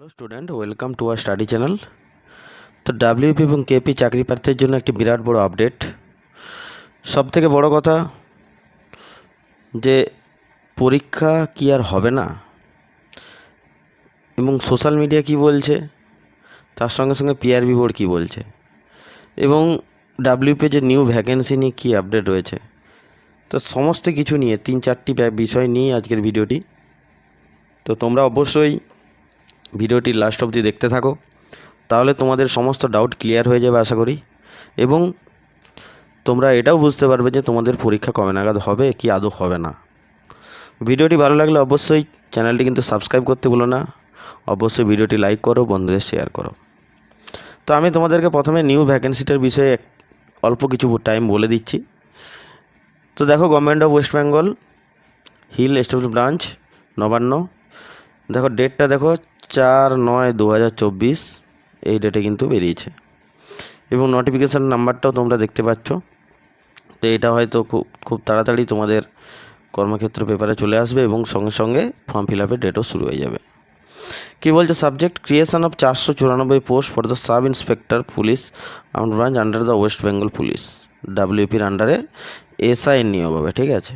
Hello student welcome to R study channel তো WP এবং KP চাকরি প্রার্থীর জন্য একটি বিরাট বড় আপডেট সব থেকে বড় কথা যে পরীক্ষা কি আর হবে না। এবং সোশ্যাল মিডিয়া কি বলছে? তার সঙ্গে সঙ্গে পিআরবি বোর্ড কী বলছে? এবং ডাব্লিউপি যে নিউ ভ্যাকেন্সি নিয়ে কী আপডেট রয়েছে? তো সমস্ত কিছু নিয়ে, তিন চারটি বিষয় নিয়ে আজকের ভিডিওটি তো তোমরা অবশ্যই ভিডিওটি লাস্ট অবধি দেখতে থাকো, তাহলে তোমাদের সমস্ত ডাউট ক্লিয়ার হয়ে যাবে আশা করি। এবং তোমরা এটাও বুঝতে পারবে যে তোমাদের পরীক্ষা কবে নাগাদ হবে, কি আদৌ হবে না। ভিডিওটি ভালো লাগলে অবশ্যই চ্যানেলটি কিন্তু সাবস্ক্রাইব করতে ভুলো না। অবশ্যই ভিডিওটি লাইক করো, বন্ধুদের শেয়ার করো। তো আমি তোমাদেরকে প্রথমে নিউ ভ্যাকেন্সিটার বিষয়ে অল্প কিছু টাইম বলে দিচ্ছি। তো দেখো government of West Bengal hill state branch Nabanna. দেখো ডেটটা দেখো চার নয় দু এই ডেটে কিন্তু বেরিয়েছে। এবং নোটিফিকেশান নাম্বারটাও তোমরা দেখতে পাচ্ছ। তো এটা হয়তো খুব খুব তাড়াতাড়ি তোমাদের কর্মক্ষেত্র পেপারে চলে আসবে এবং সঙ্গে সঙ্গে ফর্ম ফিল আপের ডেটও শুরু হয়ে যাবে। কী বলছে সাবজেক্ট ক্রিয়েশন অফ চারশো চুরানব্বই post for the sub inspector police out branch under the West Bengal police ডাব্লিউপির আন্ডারে এসআই নিয়োগ হবে, ঠিক আছে?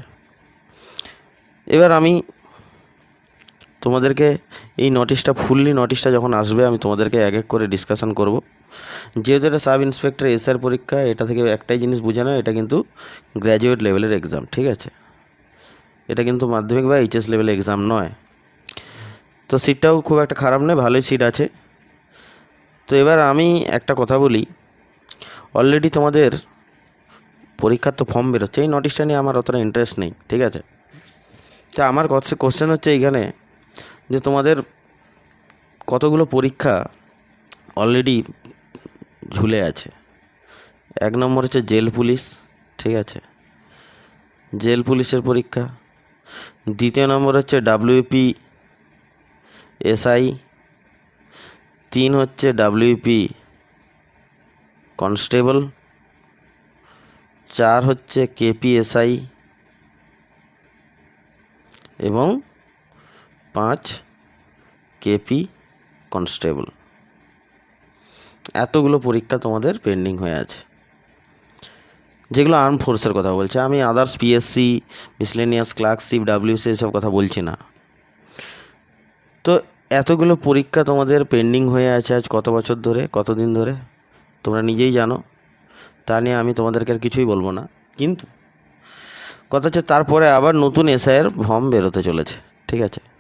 এবার আমি তোমাদেরকে এই নোটিশটা ফুললি নোটিশটা যখন আসবে, আমি তোমাদেরকে এক এক করে ডিসকাশন করব। যেহেতু এটা সাব ইন্সপেক্টর এসআর পরীক্ষা, এটা থেকে একটাই জিনিস বুঝে নাও এটা কিন্তু গ্র্যাজুয়েট লেভেলের এক্সাম ঠিক আছে? এটা কিন্তু মাধ্যমিক বা এইচএস লেভেলের এক্সাম নয়। তো সিটটাও খুব একটা খারাপ নয়, ভালোই সিট আছে। তো এবার আমি একটা কথা বলি। অলরেডি তোমাদের পরীক্ষার তো ফর্ম বেরোচ্ছে, এই নোটিশটা নিয়ে আমার অতটা ইন্টারেস্ট নেই, ঠিক আছে? তা আমার কোশ্চেন হচ্ছে এইখানে যে তোমাদের কতগুলো পরীক্ষা অলরেডি ঝুলে আছে। এক নম্বর হচ্ছে জেল পুলিশ, ঠিক আছে? জেল পুলিশের পরীক্ষা। দ্বিতীয় নম্বর হচ্ছে ডাব্লিউপি এসআই তিন হচ্ছে ডাব্লিউপি কনস্টেবল। চার হচ্ছে কেপিএসআই এবং পাঁচ কেপি কনস্টেবল। এতগুলো পরীক্ষা তোমাদের পেন্ডিং হয়ে আছে। যেগুলো আর্ম ফোর্সের কথা বলছে। আমি others PSC miscellaneous clerkship WC এসব কথা বলছি না। তো এতগুলো পরীক্ষা তোমাদের পেন্ডিং হয়ে আছে আজ কত বছর ধরে, কতদিন ধরে? তোমরা নিজেই জানো। তা নিয়ে আমি তোমাদেরকে আর কিছুই বলব না। কিন্তু কথা হচ্ছে, তারপরে আবার নতুন এসআইয়ের ফর্ম বেরোতে চলেছে। ঠিক আছে?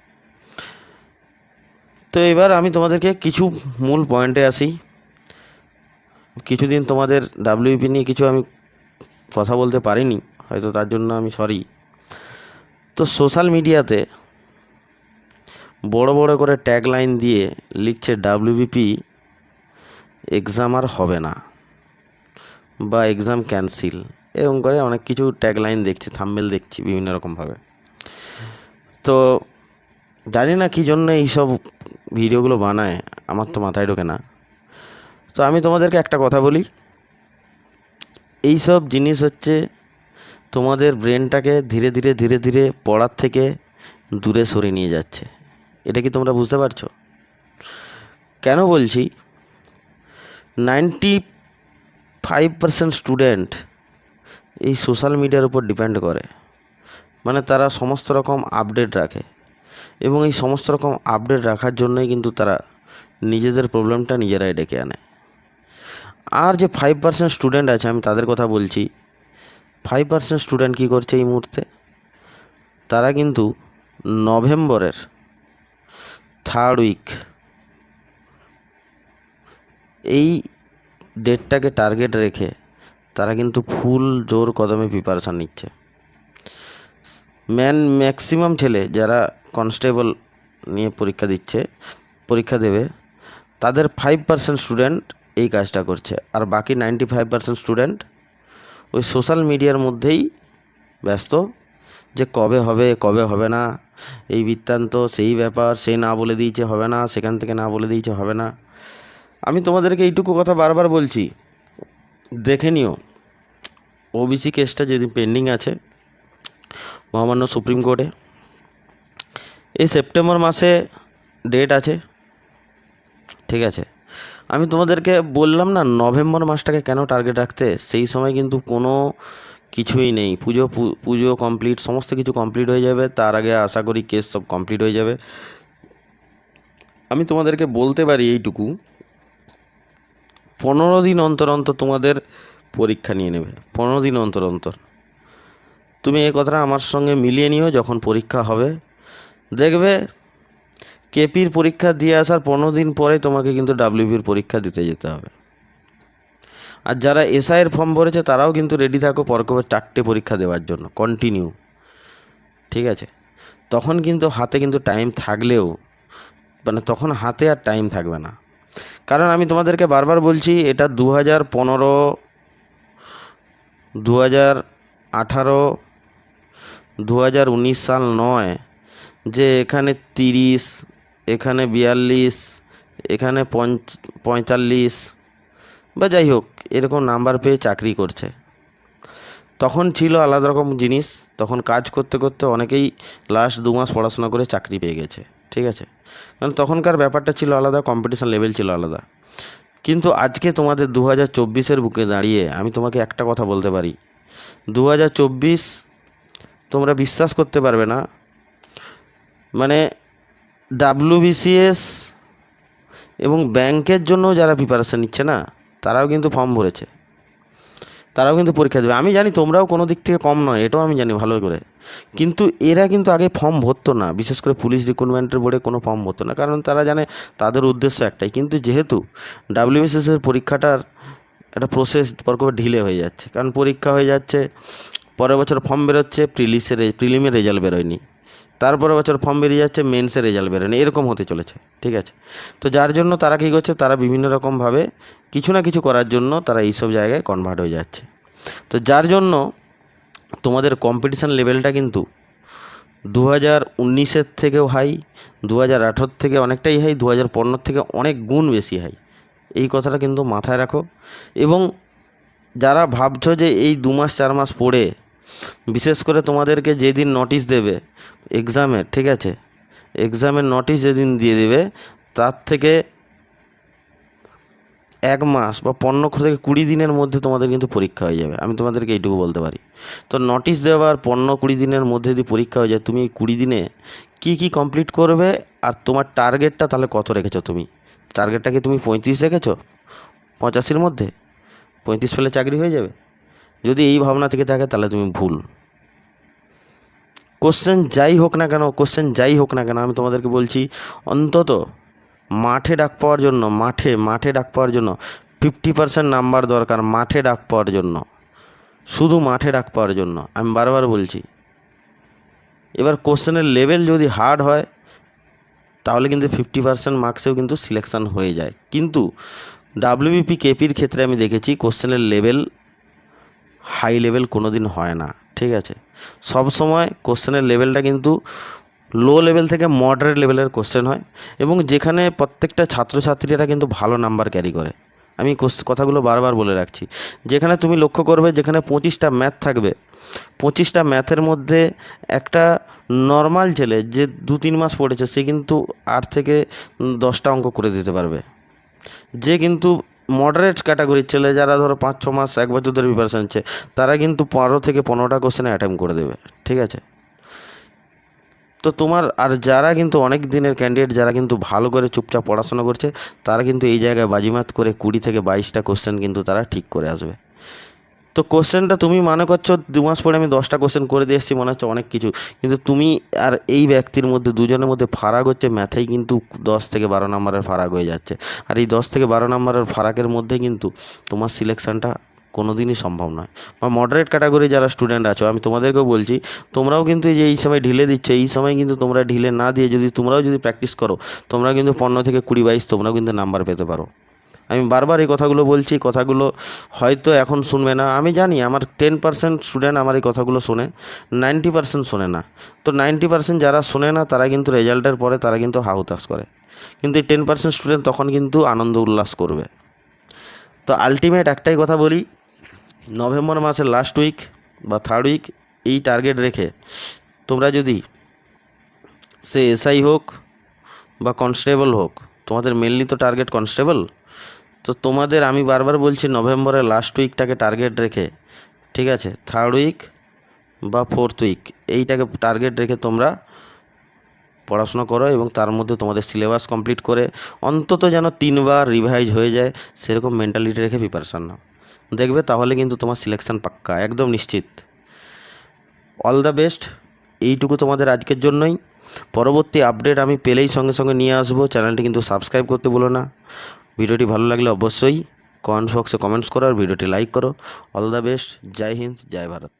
তো এবার আমি তোমাদেরকে কিছু মূল পয়েন্টে আসি। কিছুদিন তোমাদের ডাব্লিউপি নিয়ে কিছু আমি কথা বলতে পারিনি, হয়তো তার জন্য আমি সরি তো সোশ্যাল মিডিয়াতে বড় বড় করে ট্যাগ লাইন দিয়ে লিখছে ডাব্লিউবিপি এক্সাম আর হবে না বা এক্সাম ক্যান্সেল এরকম করে অনেক কিছু ট্যাগ লাইন দেখছি থাম্বেল দেখছি বিভিন্ন রকমভাবে তো জানি না কী জন্য এইসব ভিডিওগুলো বানায়, আমার তো মাথায় ঢোকে না। তো আমি তোমাদেরকে একটা কথা বলি। এই সব জিনিস হচ্ছে তোমাদের ব্রেনটাকে ধীরে ধীরে ধীরে ধীরে পড়ার থেকে দূরে সরিয়ে নিয়ে যাচ্ছে। এটা কি তোমরা বুঝতে পারছ? কেন বলছি? নাইনটি ফাইভ পার্সেন্ট স্টুডেন্ট এই সোশ্যাল মিডিয়ার উপর ডিপেন্ড করে। মানে তারা সমস্ত রকম আপডেট রাখে। এবং এই সমস্ত রকম আপডেট রাখার জন্যই কিন্তু তারা নিজেদের প্রবলেমটা নিজেরাই ডেকে আনে। আর যে ফাইভ পার্সেন্ট স্টুডেন্ট আছে, আমি তাদের কথা বলছি ফাইভ পার্সেন্ট স্টুডেন্ট কী করছে এই মুহূর্তে? তারা কিন্তু নভেম্বরের থার্ড উইক এই ডেটটাকে টার্গেট রেখে তারা কিন্তু ফুল জোর কদমে প্রিপারেশান নিচ্ছে। ম্যান ম্যাক্সিমাম ছেলে যারা কনস্টেবল নিয়ে পরীক্ষা দিচ্ছে, পরীক্ষা দেবে। তাদের ফাইভ পার্সেন্ট স্টুডেন্ট এই কাজটা করছে, আর বাকি নাইনটি ফাইভ পার্সেন্ট স্টুডেন্ট ওই সোশ্যাল মিডিয়ার মধ্যেই ব্যস্ত, যে কবে হবে কবে হবে না, এই বৃত্তান্ত, সেই ব্যাপার, সে না বলে দিয়েছে হবে না, সেখান থেকে না বলে দিয়েছে হবে না। আমি তোমাদেরকে এইটুকু কথা বারবার বলছি, দেখে নিও ওবিসি কেসটা যদি পেন্ডিং আছে, মহামান্য সুপ্রিম কোর্টে এই সেপ্টেম্বর মাসে ডেট আছে। ঠিক আছে। আমি তোমাদেরকে বললাম না, নভেম্বর মাসটাকে কেন টার্গেট রাখতে? সেই সময় কিন্তু কোনো কিছুই নেই। পুজো পুজো কমপ্লিট সমস্ত কিছু কমপ্লিট হয়ে যাবে। তার আগে আশা করি কেস সব কমপ্লিট হয়ে যাবে। আমি তোমাদেরকে বলতে পারি এইটুকু। পনেরো দিন অন্তর অন্তর তোমাদের পরীক্ষা নিয়ে নেবে। পনেরো দিন অন্তর অন্তর। তুমি এই কথাটা আমার সঙ্গে মিলিয়ে নিও যখন পরীক্ষা হবে। দেখবে কেপির পরীক্ষা দিয়ে আসার পনেরো দিন পরে তোমাকে কিন্তু ডাব্লিউপির পরীক্ষা দিতে যেতে হবে। আর যারা এসআইয়ের ফর্ম ভরেছে, তারাও কিন্তু রেডি থাকো পরকবে চারটে পরীক্ষা দেওয়ার জন্য কন্টিনিউ ঠিক আছে? তখন কিন্তু হাতে কিন্তু টাইম থাকলেও মানে তখন হাতে আর টাইম থাকবে না। কারণ আমি তোমাদেরকে বারবার বলছি, এটা দু হাজার পনেরো দু হাজার আঠারো দু হাজার উনিশ সাল নয় যে এখানে তিরিশ, এখানে বিয়াল্লিশ, এখানে পঁয়তাল্লিশ বা যাই হোক, এরকম নাম্বার পেয়ে চাকরি করছে। তখন ছিল আলাদা রকম জিনিস, তখন কাজ করতে করতে অনেকেই লাস্ট দু মাস পড়াশোনা করে চাকরি পেয়ে গেছে, ঠিক আছে? কারণ তখনকার ব্যাপারটা ছিল আলাদা কম্পিটিশান লেভেল ছিল আলাদা। কিন্তু আজকে তোমাদের দু হাজার চব্বিশের বুকে দাঁড়িয়ে আমি তোমাকে একটা কথা বলতে পারি। দু হাজার চব্বিশ তোমরা বিশ্বাস করতে পারবে না মানে ডাব্লিউবিসিএস এবং ব্যাংকের জন্য যারা প্রিপারেশান নিচ্ছে না, তারাও কিন্তু ফর্ম ভরেছে। তারাও কিন্তু পরীক্ষা দেবে। আমি জানি তোমরাও কোনো দিক থেকে কম নয়, এটাও আমি জানি ভালো করে। কিন্তু এরা কিন্তু আগে ফর্ম ভরতো না, বিশেষ করে পুলিশ রিক্রুটমেন্টের বোর্ডে কোনো ফর্ম ভরতো না, কারণ তারা জানে তাদের উদ্দেশ্য একটাই। কিন্তু যেহেতু ডাব্লিউবিসিএসের পরীক্ষাটার একটা প্রসেস পরকম ঢিলে হয়ে যাচ্ছে, কারণ পরীক্ষা হয়ে যাচ্ছে, পরের বছর ফর্ম বেরোচ্ছে প্রিলিসের প্রিলিমের রেজাল্ট বেরোয়নি। তারপরের বছর ফর্ম বেরিয়ে যাচ্ছে মেন্সের রেজাল্ট বেরোয়নি। এরকম হতে চলেছে, ঠিক আছে? তো যার জন্য তারা কী করছে, তারা বিভিন্ন রকমভাবে কিছু না কিছু করার জন্য তারা এইসব জায়গায় কনভার্ট হয়ে যাচ্ছে। তো যার জন্য তোমাদের কম্পিটিশান লেভেলটা কিন্তু দু হাজার উনিশের থেকেও হাই দু হাজার আঠেরোর থেকে অনেকটাই হাই দু হাজার পনেরোর থেকে অনেক গুণ বেশি হাই এই কথাটা কিন্তু মাথায় রাখো। এবং যারা ভাবছ যে এই দু মাস, চার মাস পড়ে বিশেষ করে তোমাদেরকে যেদিন নোটিশ দেবে এক্সামের ঠিক আছে? এক্সামের নোটিশ যেদিন দিয়ে দেবে, তার থেকে এক মাস বা পনেরো থেকে কুড়ি দিনের মধ্যে তোমাদের কিন্তু পরীক্ষা হয়ে যাবে। আমি তোমাদেরকে এইটুকু বলতে পারি। তো নোটিশ দেওয়ার পনেরো কুড়ি দিনের মধ্যে যদি পরীক্ষা হয়ে যায়, তুমি কুড়ি দিনে কি কি কমপ্লিট করবে আর তোমার টার্গেটটা তাহলে কত রেখেছো তুমি? টার্গেটটা কি তুমি পঁয়ত্রিশ রেখেছো? পঁচাশির মধ্যে? পঁয়ত্রিশ পেলে চাকরি হয়ে যাবে? যদি এই ভাবনা থেকে থাকে, তাহলে তুমি ভুল। কোশ্চেন যাই হোক না কেন কোশ্চেন যাই হোক না কেন, আমি তোমাদেরকে বলছি, অন্তত মাঠে ডাক পাওয়ার জন্য, মাঠে মাঠে ডাক পাওয়ার জন্য ফিফটি পার্সেন্ট নাম্বার দরকার, মাঠে ডাক পাওয়ার জন্য, শুধু মাঠে ডাক পাওয়ার জন্য, আমি বারবার বলছি। এবার কোশ্চেনের লেভেল যদি হার্ড হয়, তাহলে কিন্তু ফিফটি পার্সেন্ট মার্কসেও কিন্তু সিলেকশান হয়ে যায়। কিন্তু ডাব্লিউবিপি কেপির ক্ষেত্রে আমি দেখেছি কোশ্চেনের লেভেল হাই লেভেল কোনো দিন হয় না, ঠিক আছে? সব সময় কোশ্চেনের লেভেলটা কিন্তু লো লেভেল থেকে মডারেট লেভেলের কোশ্চেন হয় এবং যেখানে প্রত্যেকটা ছাত্রছাত্রীরা কিন্তু ভালো নাম্বার ক্যারি করে। আমি কথাগুলো বারবার বলে রাখছি। যেখানে তুমি লক্ষ্য করবে যেখানে পঁচিশটা ম্যাথ থাকবে, পঁচিশটা ম্যাথের মধ্যে একটা নর্মাল ছেলে যে দু তিন মাস পড়েছে, সে কিন্তু আট থেকে দশটা অঙ্ক করে দিতে পারবে। যে কিন্তু মডারেট ক্যাটাগরির ছেলে যারা ধরো পাঁচ, ছ মাস, এক বছর ধরে প্রিপারেশন নিচ্ছে, তারা কিন্তু পনেরো থেকে পনেরোটা কোশ্চেনে অ্যাটেম্প করে দেবে, ঠিক আছে? তো তোমার, আর যারা কিন্তু অনেক দিনের ক্যান্ডিডেট যারা কিন্তু ভালো করে চুপচাপ পড়াশোনা করছে, তারা কিন্তু এই জায়গায় বাজিমাত করে কুড়ি থেকে বাইশটা কোশ্চেন কিন্তু তারা ঠিক করে আসবে। তো কোশ্চেনটা তুমি মনে করছ দু মাস পরে আমি দশটা কোশ্চেন করে দিয়ে এসেছি, মনে হচ্ছে অনেক কিছু। কিন্তু তুমি আর এই ব্যক্তির মধ্যে, দুজনের মধ্যে ফারাক হচ্ছে, ম্যাথেই কিন্তু দশ থেকে বারো নম্বরের ফারাক হয়ে যাচ্ছে। আর এই দশ থেকে বারো নম্বরের ফারাকের মধ্যে কিন্তু তোমার সিলেকশানটা কোনো দিনই সম্ভব নয়। বা মডারেট ক্যাটাগরি যারা স্টুডেন্ট আছো, আমি তোমাদেরকেও বলছি, তোমরাও কিন্তু যে এই সময় ঢিলে দিচ্ছে, এই সময় কিন্তু তোমরা ঢিলে না দিয়ে যদি তোমরাও যদি প্র্যাকটিস করো, তোমরা কিন্তু পনেরো থেকে কুড়ি বাইশ, তোমরাও কিন্তু নাম্বার পেতে পারো। আমি বারবার এই কথাগুলো বলছি, কথাগুলো হয়তো এখন শুনবে না। আমি জানি আমার টেন পার্সেন্ট স্টুডেন্ট আমার এই কথাগুলো শোনে নাইনটি পার্সেন্ট শোনে না। তো নাইনটি পার্সেন্ট যারা শোনে না, তারা কিন্তু রেজাল্টের পরে তারা কিন্তু হাহুতাস করে। কিন্তু এই টেন পার্সেন্ট স্টুডেন্ট তখন কিন্তু আনন্দ উল্লাস করবে। তো আলটিমেট একটাই কথা বলি, নভেম্বর মাসের লাস্ট উইক বা থার্ড উইক এই টার্গেট রেখে তোমরা যদি সে এসআই হোক বা কনস্টেবল হোক, তোমাদের মেনলি তো টার্গেট কনস্টেবল তো তোমাদের আমি বারবার বলছি নভেম্বরের লাস্ট উইকটাকে টার্গেট রেখে, ঠিক আছে? থার্ড উইক বা ফোর্থ উইক এইটাকে টার্গেট রেখে তোমরা পড়াশোনা করো এবং তার মধ্যে তোমাদের সিলেবাস কমপ্লিট করে অন্তত যেন তিনবার রিভাইজ হয়ে যায়, সেরকম মেন্টালিটি রেখে প্রিপারেশান নাও। দেখবে তাহলে কিন্তু তোমার সিলেকশান পাক্কা, একদম নিশ্চিত। অল দ্য বেস্ট এইটুকু তোমাদের আজকের জন্যই। পরবর্তী আপডেট আমি পেলেই সঙ্গে সঙ্গে নিয়ে আসব চ্যানেলটি কিন্তু সাবস্ক্রাইব করতে বলো না। ভিডিওটি ভালো লাগলে অবশ্যই কমেন্ট বক্সে কমেন্টস করো আর ভিডিওটি লাইক করো। All the best. জয় হিন্দ, জয় ভারত।